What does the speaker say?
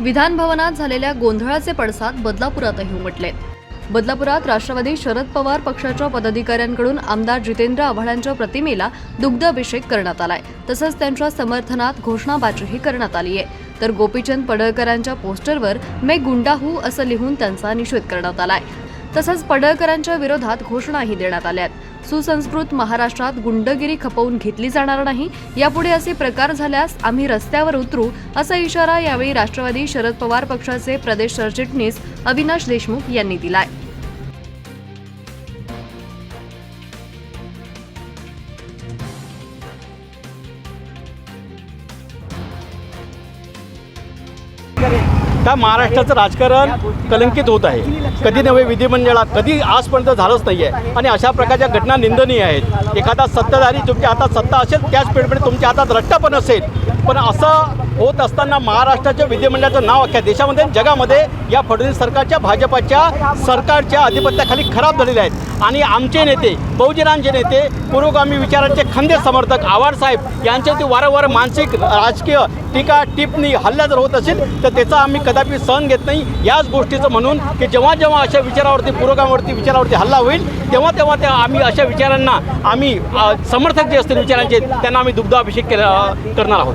विधान भवनात झालेल्या गोंधळाचे पडसाद बदलापुरातही उमटलेत बदलापुरात राष्ट्रवादी शरद पवार पक्षाच्या पदाधिकाऱ्यांकडून आमदार जितेंद्र आव्हाडांच्या प्रतिमेला दुग्धाभिषेक करण्यात आलाय. तसंच त्यांच्या समर्थनात घोषणाबाजीही करण्यात आली आहे. तर गोपीचंद पडळकरांच्या पोस्टरवर मे गुंडाहू असं लिहून त्यांचा निषेध करण्यात आलाय. तसंच पडळकरांच्या विरोधात घोषणाही देण्यात आल्यात सुसंस्कृत महाराष्ट्रात गुंडगिरी खपवून घेतली जाणार नाही. यापुढे असे प्रकार झाल्यास आम्ही रस्त्यावर उतरू असा इशारा यावेळी राष्ट्रवादी शरद पवार पक्षाचे प्रदेश सरचिटणीस अविनाश देशमुख यांनी दिलाय. त्या महाराष्ट्राचं राजकारण कलंकित होत आहे. कधी नव्हे विधिमंडळात कधी आजपर्यंत झालंच नाही आहे आणि अशा प्रकारच्या घटना निंदनीय आहेत. एखादा सत्ताधारी तुमच्या हातात सत्ता असेल त्याच पिरियडमध्ये तुमच्या हातात रट्टा पण असेल. पण असं होत असताना महाराष्ट्राच्या विधिमंडळाचं नाव अख्ख्या देशामध्ये आणि जगामध्ये या फडणवीस सरकारच्या भाजपाच्या सरकारच्या अधिपत्याखाली खराब झालेले आहेत. आणि आमचे नेते बहुजनांचे नेते पुरोगामी विचारांचे खंदे समर्थक आव्हाड साहेब यांच्यावरती वारंवार मानसिक राजकीय टीका टिप्पणी हल्ला जर होत असेल तर त्याचा आम्ही कदापि सहन घेत नाही. याच गोष्टीचं म्हणून की जेव्हा जेव्हा अशा विचारावरती पुरोगामीवरती विचारावरती हल्ला होईल तेव्हा तेव्हा त्या आम्ही अशा विचारांना आम्ही समर्थक जे असतील विचारांचे त्यांना आम्ही दुग्धाभिषेक केला करणार आहोत.